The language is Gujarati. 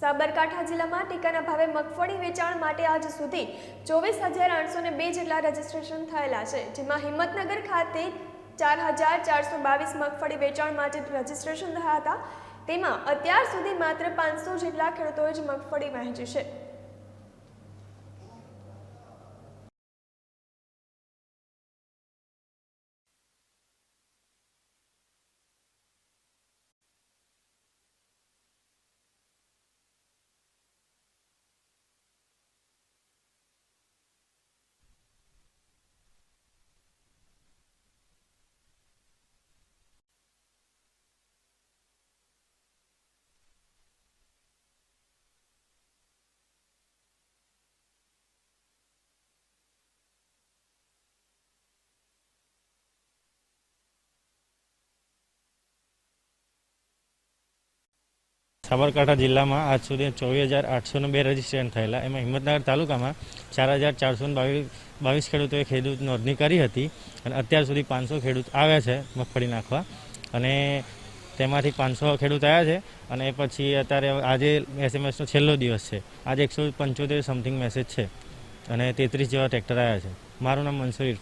સાબરકાંઠા જિલ્લામાં ટેકાના ભાવે મગફળી વેચાણ માટે આજ સુધી ચોવીસ હજાર આઠસો ને બે જેટલા રજીસ્ટ્રેશન થયેલા છે, જેમાં હિંમતનગર ખાતે ચાર હજાર ચારસો બાવીસ મગફળી વેચાણ માટે રજીસ્ટ્રેશન થયા હતા. તેમાં અત્યાર સુધી માત્ર પાંચસો જેટલા ખેડૂતોએ જ મગફળી વહેંચી છે. સાબરકાંઠા જિલ્લામાં આજ સુધી ચોવીસ હજાર આઠસો બે રજીસ્ટ્રેશન થયેલા. એમાં હિંમતનગર તાલુકામાં ચાર હજાર ચારસો બાવીસ ખેડૂતોએ ખેડૂત નોંધણી કરી હતી અને અત્યાર સુધી પાંચસો ખેડૂત આવ્યા છે મગફળી નાખવા. અને તેમાંથી પાંચસો ખેડૂત આવ્યા છે અને પછી અત્યારે આજે એસએમએસનો છેલ્લો દિવસ છે. આજે એકસો પંચોતેર સમથિંગ મેસેજ છે અને તેત્રીસ જેવા ટ્રેક્ટર આવ્યા છે. મારું નામ મંસૂર